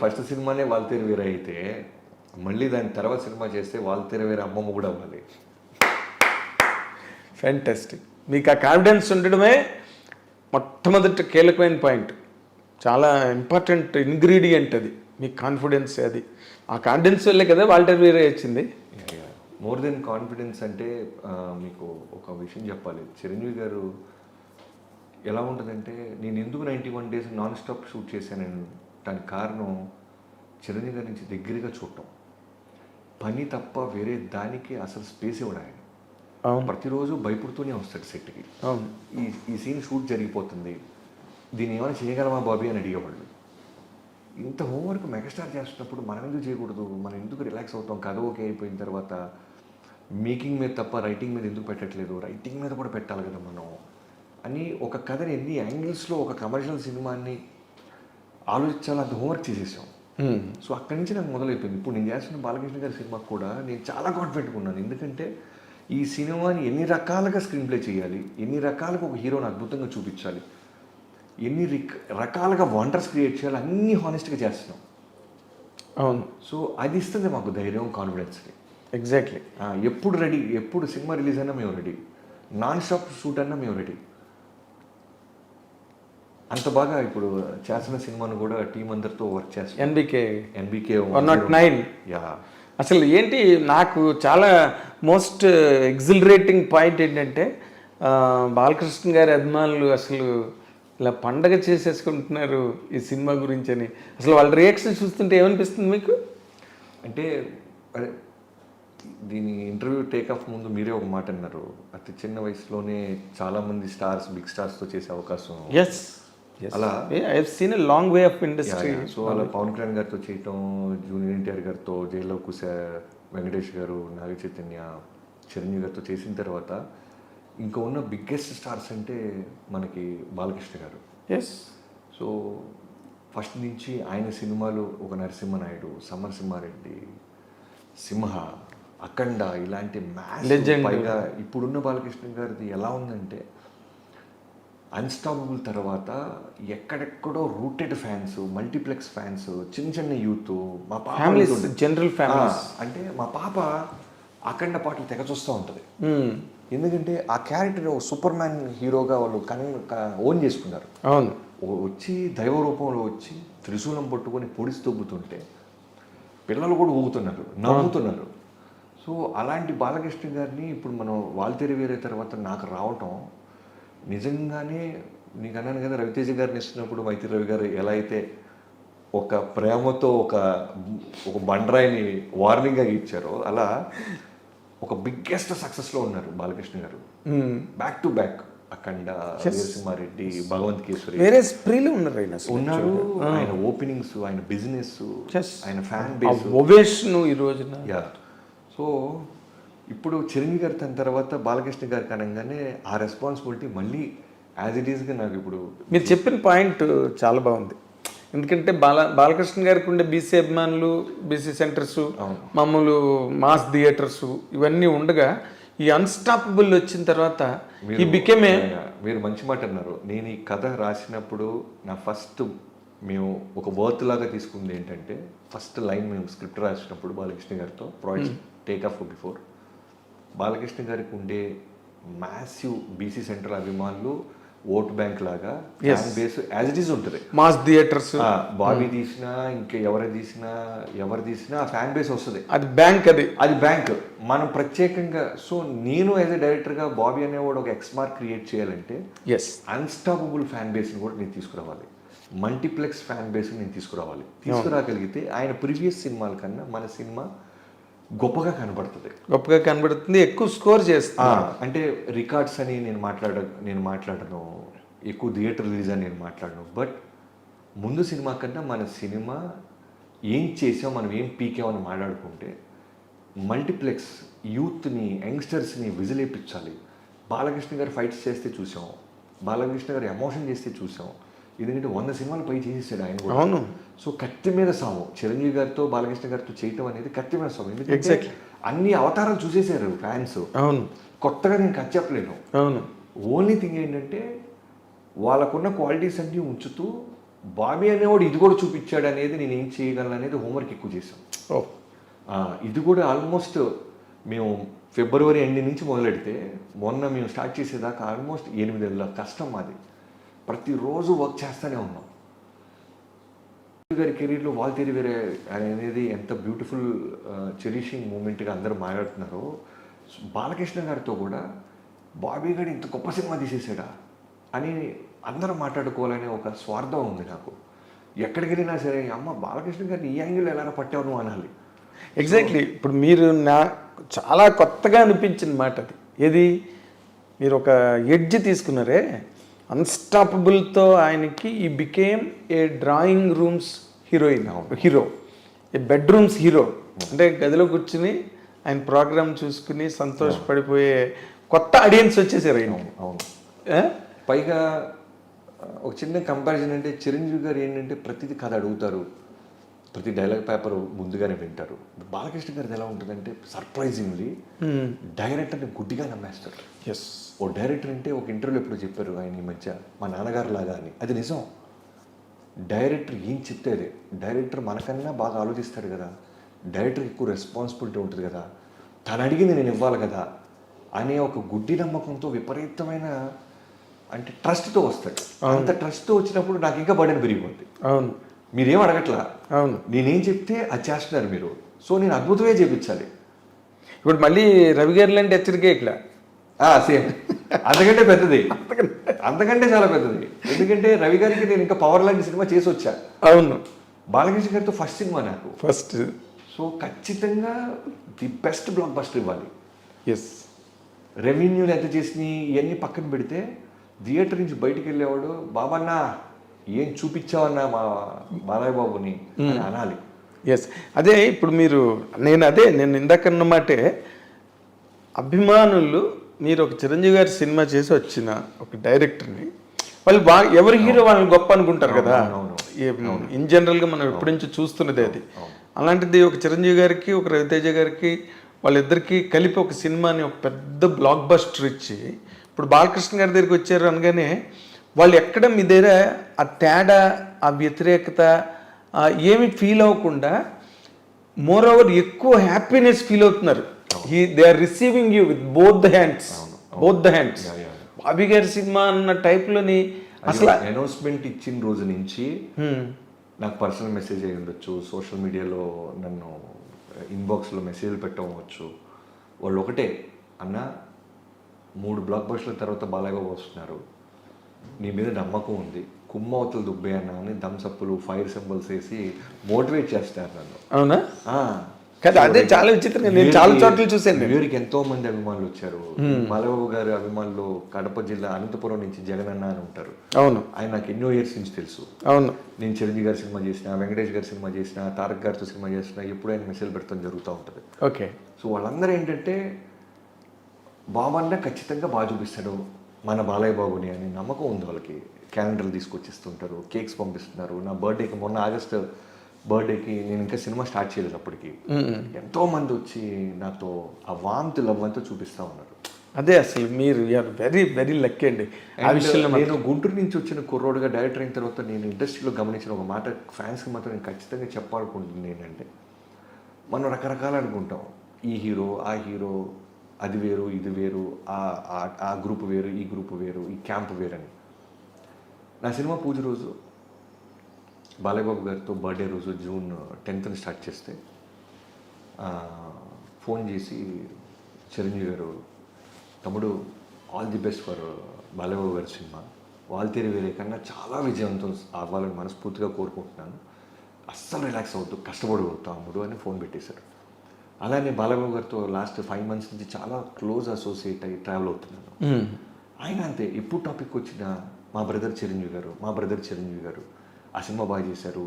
First సినిమానే వాల్తేరు వీర అయితే మళ్ళీ దాని తర్వాత సినిమా చేస్తే వాల్తేరు వీర అమ్మమ్మ కూడా అవ్వాలి. ఫ్యాంటాస్టిక్ మీకు ఆ కాన్ఫిడెన్స్ ఉండడమే మొట్టమొదటి కీలకమైన పాయింట్ చాలా ఇంపార్టెంట్ ఇంగ్రీడియంట్ అది. మీ కాన్ఫిడెన్స్ అది. ఆ కాన్ఫిడెన్స్ వల్లే కదా వాల్టర్ వీరే వచ్చింది మోర్ దెన్ కాన్ఫిడెన్స్ అంటే మీకు ఒక విషయం చెప్పాలి. చిరంజీవి గారు ఎలా ఉంటుందంటే నేను ఎందుకు ninety one days non stop shoot చేశాను దానికి కారణం చిరంజీవి గారి నుంచి దగ్గరగా చూడటం. పని తప్ప వేరే దానికి అసలు స్పేస్ ఇవ్వడం ఆయన. ప్రతిరోజు భయపడుతూనే వస్తాడు సెట్కి. ఈ ఈ సీన్ షూట్ జరిగిపోతుంది. దీన్ని ఏమైనా చేయగలమా బాబీ అని అడిగేవాళ్ళు. ఇంత హోంవర్క్ మెగాస్టార్ చేస్తున్నప్పుడు మనం ఎందుకు చేయకూడదు? మనం ఎందుకు రిలాక్స్ అవుతాం? కథ ఓకే అయిపోయిన తర్వాత మేకింగ్ మీద తప్ప రైటింగ్ మీద ఎందుకు పెట్టట్లేదు? రైటింగ్ మీద కూడా పెట్టాలి కదా మనం. అని ఒక కథని ఎన్ని యాంగిల్స్లో ఒక కమర్షియల్ సినిమాని ఆలోచించాలి అంత హోంవర్క్ చేసేసాం. Hmm. సో అక్కడి నుంచి నాకు మొదలైపోయింది. ఇప్పుడు నేను చేస్తున్న బాలకృష్ణ గారి సినిమాకి కూడా నేను చాలా కాన్ఫిడెంట్గా ఉన్నాను. ఎందుకంటే ఈ సినిమాని ఎన్ని రకాలుగా స్క్రీన్ ప్లే చేయాలి ఎన్ని రకాలుగా ఒక హీరోని అద్భుతంగా చూపించాలి ఎన్ని రిక్ రకాలుగా వండర్స్ క్రియేట్ చేయాలి అన్నీ హానెస్ట్గా చేస్తున్నాం. అవును. సో అది ఇస్తుంది మాకు ధైర్యం కాన్ఫిడెన్స్కి ఎగ్జాక్ట్లీ ఎప్పుడు రెడీ ఎప్పుడు సినిమా రిలీజ్ అయినా మేము రెడీ నాన్ స్టాప్ షూట్ అయినా మేము రెడీ అంత బాగా ఇప్పుడు చేసిన సినిమాను కూడా టీం అందరితో వర్క్ చేస్తాం NBK NBK one nought nine yeah అసలు ఏంటి నాకు చాలా మోస్ట్ ఎగ్జిలరేటింగ్ పాయింట్ ఏంటంటే బాలకృష్ణ గారి అభిమానులు అసలు ఇలా పండగ చేసేసుకుంటున్నారు ఈ సినిమా గురించి అని అసలు వాళ్ళ రియాక్షన్ చూస్తుంటే ఏమనిపిస్తుంది మీకు? అంటే అదే దీని ఇంటర్వ్యూ టేక్ ఆఫ్ ముందు మీరే ఒక మాట అన్నారు. అతి చిన్న వయసులోనే చాలా మంది స్టార్స్ బిగ్ స్టార్స్తో చేసే అవకాశం. ఎస్ అలా. I seen a long way of industry so అలా పవన్ కళ్యాణ్ గారితో చేయటం జూనియర్ ఎన్టీఆర్ గారితో జైల్లో కుసా వెంకటేష్ గారు నాగ చైతన్య చిరంజీవి గారితో చేసిన తర్వాత ఇంకా ఉన్న బిగ్గెస్ట్ స్టార్స్ అంటే మనకి బాలకృష్ణ గారు. ఎస్ సో ఫస్ట్ నుంచి ఆయన సినిమాలు ఒక నరసింహనాయుడు సమరసింహారెడ్డి సింహ అఖండ ఇలాంటి మ్యాచ్. పైగా ఇప్పుడున్న బాలకృష్ణ గారిది ఎలా ఉందంటే అన్స్టాపబుల్ తర్వాత ఎక్కడెక్కడో రూటెడ్ ఫ్యాన్స్ మల్టీప్లెక్స్ ఫ్యాన్స్ చిన్న చిన్న యూత్ మా ఉంటుంది. జనరల్ ఫ్యామిలీస్ ఆ, అంటే మా పాప అఖండ పాటలు తెగ చూస్తూ ఉంటుంది. Hmm. ఎందుకంటే ఆ క్యారెక్టర్ సూపర్ మ్యాన్ హీరోగా వాళ్ళు కన్ ఓన్ చేసుకున్నారు. అవును. వచ్చి దైవ రూపంలో వచ్చి త్రిశూలం పట్టుకొని పొడిసి తొబ్బుతుంటే పిల్లలు కూడా ఊగుతున్నారు నవ్వుతున్నారు. సో అలాంటి బాలకృష్ణ గారిని ఇప్పుడు మనం వాల్తేరి వేరే తర్వాత నాకు రావటం నిజంగానే నీకు అన్నాను కదా రవితేజ గారిని ఇస్తున్నప్పుడు మైత్రి రవి గారు ఎలా అయితే ఒక ప్రేమతో ఒక ఒక బండరాయిని వార్నింగ్గా ఇచ్చారో అలా ఒక బిగ్గెస్ట్ సక్సెస్లో ఉన్నారు Balakrishna garu. Hmm. Back to back Akhanda Veerasimhareddy Bhagavanth Kesari. వేరే స్ప్రీలు ఉన్నారు ఆయన ఉన్నారు. ఆయన ఓపెనింగ్స్ ఆయన బిజినెస్. ఆయన ఫ్యాన్ బేస్ ఈ రోజున. యా సో ఇప్పుడు చిరంజీవి గారి తన తర్వాత బాలకృష్ణ గారికి అనగానే ఆ రెస్పాన్సిబిలిటీ మళ్ళీ యాజ్ ఇట్ ఈస్గా నాకు ఇప్పుడు మీరు చెప్పిన పాయింట్ చాలా బాగుంది. ఎందుకంటే బాల బాలకృష్ణ గారికి ఉండే బీసీ అభిమానులు బీసీ సెంటర్స్ మామూలు మాస్ థియేటర్స్ ఇవన్నీ ఉండగా ఈ అన్స్టాపబుల్ వచ్చిన తర్వాత ఈ బికెమే మీరు మంచి మాట అన్నారు. నేను ఈ కథ రాసినప్పుడు నా ఫస్ట్ మేము ఒక వర్త్ లాగా తీసుకుంది ఏంటంటే ఫస్ట్ లైన్ మేము స్క్రిప్ట్ రాసినప్పుడు బాలకృష్ణ గారితో project take off before Balakrishna గారికి ఉండే మ్యాసివ్ బీసీ సెంటర్ అభిమానులు ఓట్ బ్యాంక్ లాగా fan base as it is ఉంటుంది. మాస్ థియేటర్స్ బాబీ తీసినా ఇంకా ఎవరు తీసినా ఎవరు తీసినా ఆ ఫ్యాన్ బేస్ వస్తుంది. అది బ్యాంక్ అది. అది బ్యాంక్. మనం ప్రత్యేకంగా సో నేను యాజ్ ఎ డైరెక్టర్గా బాబీ అనేవాడు ఒక ఎక్స్మార్క్ క్రియేట్ చేయాలంటే ఎస్ అన్స్టాపబుల్ ఫ్యాన్ బేస్ని కూడా నేను తీసుకురావాలి. మల్టీప్లెక్స్ ఫ్యాన్ బేస్ని నేను తీసుకురావాలి. తీసుకురాగలిగితే ఆయన ప్రీవియస్ సినిమాల కన్నా మన సినిమా గొప్పగా కనబడుతుంది. గొప్పగా కనబడుతుంది ఎక్కువ స్కోర్ చేస్తుంది. ఆ, అంటే రికార్డ్స్ అని నేను మాట్లాడ నేను మాట్లాడను ఎక్కువ థియేటర్ రిలీజ్ అని నేను మాట్లాడను. బట్ ముందు సినిమా కన్నా మన సినిమా ఏం చేసాం మనం ఏం పీకామని మాట్లాడుకుంటే మల్టీప్లెక్స్ యూత్ని యంగ్స్టర్స్ని విజిలేపించాలి. బాలకృష్ణ గారు ఫైట్స్ చేస్తే చూసాం. బాలకృష్ణ గారు ఎమోషన్ చేస్తే చూసాం. ఎందుకంటే వంద సినిమాలు పై చేసేసాడు ఆయన కూడా. అవును. సో కత్తి మీద సాము చిరంజీవి గారితో బాలకృష్ణ గారితో చేయటం అనేది కత్తి మీద సాము ఎందుకంటే. అన్ని అవతారాలు చూసేశారు ఫ్యాన్స్. అవును. కొత్తగా నేను కట్ చెప్పలేను. అవును. ఓన్లీ థింగ్ ఏంటంటే వాళ్ళకున్న క్వాలిటీస్ అన్నీ ఉంచుతూ బాబీ అనేవాడు ఇది కూడా చూపించాడు అనేది నేను ఏం చేయగలను అనేది హోంవర్క్ ఎక్కువ చేశాం. ఇది కూడా ఆల్మోస్ట్ మేము ఫిబ్రవరి ఎండ్ నుంచి మొదలెడితే మొన్న మేము స్టార్ట్ చేసేదాకా ఆల్మోస్ట్ ఎనిమిది నెలల కష్టం మాది. ప్రతిరోజు వర్క్ చేస్తూనే ఉన్నాం. గారి కెరీర్లో వాల్ తీరి వేరే అనేది ఎంత బ్యూటిఫుల్ చెరిషింగ్ మూమెంట్గా అందరూ మాట్లాడుతున్నారో బాలకృష్ణ గారితో కూడా బాబీ గారు ఇంత గొప్ప సినిమా తీసేసాడా అని అందరూ మాట్లాడుకోవాలనే ఒక స్వార్థం ఉంది నాకు. ఎక్కడికి వెళ్ళినా సరే అమ్మ బాలకృష్ణ గారిని ఈ యాంగిల్ ఎలా పట్టావు నువ్వు? అనాలి. ఎగ్జాక్ట్లీ ఇప్పుడు మీరు నా చాలా కొత్తగా అనిపించిన మాట అది ఏది? మీరు ఒక ఎడ్జ్ తీసుకున్నారే? అన్స్టాపబుల్తో ఆయనకి ఈ became a drawing rooms heroine hero a bedrooms hero అంటే గదిలో కూర్చుని ఆయన ప్రోగ్రామ్ చూసుకుని సంతోషపడిపోయే కొత్త ఆడియన్స్ వచ్చేసారు ఆయన. అవును? పైగా ఒక చిన్న కంపారిజన్ అంటే చిరంజీవి గారు ఏంటంటే ప్రతిదీ కథ అడుగుతారు. ప్రతి డైలాగ్ పేపర్ ముందుగానే వింటారు. బాలకృష్ణ గారిది ఎలా ఉంటుందంటే సర్ప్రైజింగ్లీ డైరెక్టర్ని గుడ్డిగా నమ్మేస్తారు ఎస్ ఓ డైరెక్టర్ అంటే ఒక ఇంటర్వ్యూలో ఎప్పుడు చెప్పారు ఆయన ఈ మధ్య? మా నాన్నగారు లాగా అని. అది నిజం. డైరెక్టర్ ఏం చెప్తే అదే డైరెక్టర్ మనకన్నా బాగా ఆలోచిస్తాడు కదా. డైరెక్టర్ ఎక్కువ రెస్పాన్సిబిలిటీ ఉంటుంది కదా. తను అడిగింది నేను ఇవ్వాలి కదా అనే ఒక గుడ్డి నమ్మకంతో విపరీతమైన అంటే ట్రస్ట్తో వస్తాడు. అంత ట్రస్ట్తో వచ్చినప్పుడు నాకు ఇంకా బర్డెన్ పెరిగిపోద్ది. అవును. మీరేం అడగట్లా? అవును. నేనేం చెప్తే అది చేస్తున్నారు మీరు. సో నేను అద్భుతమే చేపించాలి. ఇప్పుడు మళ్ళీ రవి గారు లాంటి హెచ్చరికే ఇక్కడ సేమ్. అంతకంటే పెద్దది. అంతకంటే. చాలా పెద్దది. ఎందుకంటే రవి గారికి నేను ఇంకా పవర్ లాంటి సినిమా చేసి వచ్చా. అవును. బాలకృష్ణ గారితో ఫస్ట్ సినిమా నాకు. ఫస్ట్. సో ఖచ్చితంగా ది బెస్ట్ బ్లాక్ బస్టర్ ఇవ్వాలి. ఎస్ రెవెన్యూలు ఎంత చేసినాయి ఇవన్నీ పక్కన పెడితే థియేటర్ నుంచి బయటికి వెళ్ళేవాడు బాబన్నా ఏం చూపించావన్నా మా బాలయ్య బాబుని అని అనాలి. ఎస్ అదే ఇప్పుడు మీరు నేను అదే నేను ఇందాకన్న మాటే అభిమానులు మీరు ఒక చిరంజీవి గారి సినిమా చేసి వచ్చిన ఒక డైరెక్టర్ని వాళ్ళు బాగా ఎవరి హీరో వాళ్ళని గొప్ప అనుకుంటారు కదా? ఇన్ జనరల్గా మనం ఎప్పటి నుంచో చూస్తున్నది అది. అలాంటిది ఒక చిరంజీవి గారికి ఒక రవితేజ గారికి వాళ్ళిద్దరికి కలిపి ఒక సినిమాని ఒక పెద్ద బ్లాక్ బస్టర్ ఇచ్చి ఇప్పుడు బాలకృష్ణ గారి దగ్గరికి వచ్చారు అనగానే వాళ్ళు ఎక్కడ మీ దగ్గర ఆ తేడా ఆ వ్యతిరేకత ఏమి ఫీల్ అవ్వకుండా మోర్ ఓవర్ ఎక్కువ హ్యాపీనెస్ ఫీల్ అవుతున్నారు. ఈ they are receiving you with both the hands both the hands Bobby గారి సినిమా అన్న టైప్లోని అసలు అనౌన్స్మెంట్ ఇచ్చిన రోజు నుంచి. నాకు పర్సనల్ మెసేజ్ అయి ఉండొచ్చు. సోషల్ మీడియాలో నన్ను ఇన్బాక్స్లో మెసేజ్లు పెట్టవచ్చు. వాళ్ళు ఒకటే అన్న మూడు బ్లాక్ బస్టర్ల తర్వాత బాలయ్య వస్తున్నారు. నీ మీద నమ్మకం ఉంది. కుమ్మవతలు దుబ్బే అన్న అని థమ్సప్పులు ఫైర్ సింబల్స్ వేసి మోటివేట్ చేస్తారు నన్ను. అవునా. కదా అదే చాలా విచిత్రంగా నేను చాలా చోట్ల నేను. వీరికి ఎంతో మంది అభిమానులు వచ్చారు. బాలబాబు గారి అభిమానులు కడప జిల్లా అనంతపురం నుంచి జగనన్న అని ఉంటారు. అవును. ఆయన నాకు ఎన్నో ఇయర్స్ నుంచి తెలుసు. అవును. నేను చిరంజీవి గారి సినిమా చేసిన వెంకటేష్ గారి సినిమా చేసిన తారక్ గారితో సినిమా చేసిన ఎప్పుడు ఆయన మెసేజ్ పెడతాం జరుగుతూ ఉంటుంది. ఓకే. సో వాళ్ళందరూ ఏంటంటే బాబన్న ఖచ్చితంగా బాగా చూపిస్తాడు. మన బాలయ్య బాబుని అని నమ్మకం ఉంది వాళ్ళకి. క్యాలెండర్లు తీసుకొచ్చిస్తుంటారు కేక్స్ పంపిస్తున్నారు. నా బర్త్డేకి మొన్న ఆగస్ట్ బర్త్డేకి నేను ఇంకా సినిమా స్టార్ట్ చేయలేదు అప్పటికి. ఎంతో మంది వచ్చి నాతో ఆ వాంత్ లవ్ అంతా చూపిస్తూ ఉన్నారు. అదే అసలు మీరు యూఆర్ వెరీ వెరీ లక్కీ అండి. ఆ విషయంలో నేను గుంటూరు నుంచి వచ్చిన కుర్రోడుగా డైరెక్టర్ అయిన తర్వాత నేను ఇండస్ట్రీలో గమనించిన ఒక మాట ఫ్యాన్స్కి మాత్రం నేను ఖచ్చితంగా చెప్పాలనుకుంటుంది ఏంటంటే మనం రకరకాలు అనుకుంటాం. ఈ హీరో ఆ హీరో అది వేరు ఇది వేరు ఆ ఆ- గ్రూప్ వేరు ఈ గ్రూప్ వేరు ఈ క్యాంప్ వేరు అని నా సినిమా పూజ రోజు బాలయ్యబాబు గారితో బర్త్డే రోజు జూన్ టెన్త్ని స్టార్ట్ చేస్తే ఫోన్ చేసి చిరంజీవి గారు తమ్ముడు all the best for Balayya Babu గారి సినిమా. వాల్తేరి వేరే కన్నా చాలా విజయవంతం అవ్వాలని మనస్ఫూర్తిగా కోరుకుంటున్నాను. అస్సలు రిలాక్స్ అవుతూ కష్టపడి తమ్ముడు అని ఫోన్ పెట్టేశారు. అలానే బాలయ్యబాబు గారితో లాస్ట్ ఫైవ్ మంత్స్ నుంచి చాలా క్లోజ్ అసోసియేట్ అయ్యి ట్రావెల్ అవుతున్నాను. ఆయన అంతే ఎప్పుడు టాపిక్ వచ్చినా మా బ్రదర్ చిరంజీవి గారు మా బ్రదర్ చిరంజీవి గారు ఆ సినిమా బాగా చేశారు